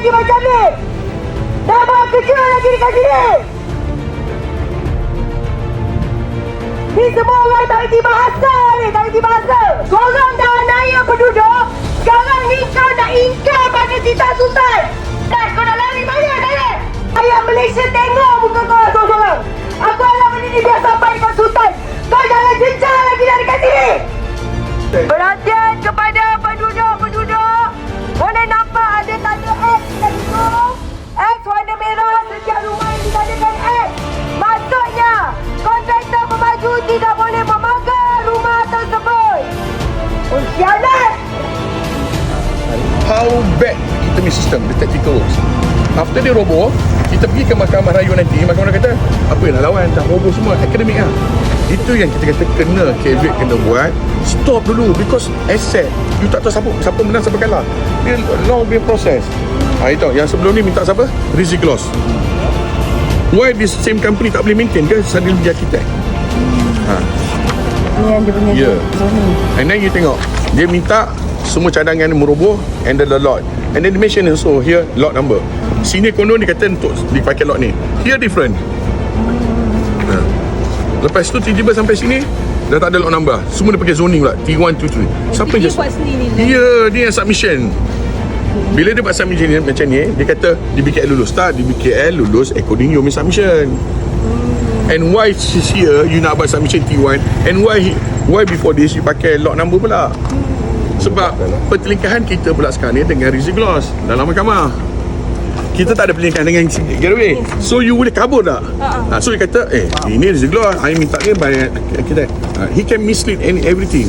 lagi macam ni? Nama kecil lagi dekat sini. Ni semua orang tak reti bahasa ni, tak reti bahasa. Korang dah naya penduduk, sekarang ni kau nak ingkar pada Tita Sultan. Dan kau how bad kita punya sistem the tactical works after dia roboh kita pergi ke mahkamah rayuan nanti mahkamah rayuan kata apa yang nak lawan? Dah roboh semua akademik lah. Itu yang kita kata kena caveat kena buat. Stop dulu because asset you tak tahu siapa siapa menang siapa kalah. Dia long punya proses ha, itu. Yang sebelum ni minta siapa? Rizzy Gloss why this same company tak boleh maintain ke? Sadil dia architect. Ha. Ni yang dia punya Ya. And then you tengok Dia minta Semua cadangan meroboh And then the lot. And then dia mention also Here lot number. Sini konon dia kata Untuk dipakai lot ni. Here different. Ha. Lepas tu tiba-tiba sampai sini Dah tak ada lot number. Semua dia pakai zoning pula. T1, T2 Siapa Dia je buat sendiri. Ya Dia yang submission. Bila dia buat submission ni, macam ni Dia kata Di BKL lulus. Tak Di BKL lulus According your submission. And why she's here You nak buat submission T1 And why Why before this You pakai lot number pula Sebab Pertelingkahan kita pula sekarang ni Dengan Rizzy Gloss Dalam mahkamah kita tak ada perlingkahan dengan Getaway So you boleh kabur tak? Uh-huh. So dia kata Eh ini Rizzy Gloss I minta dia by Architect uh, He can mislead any, everything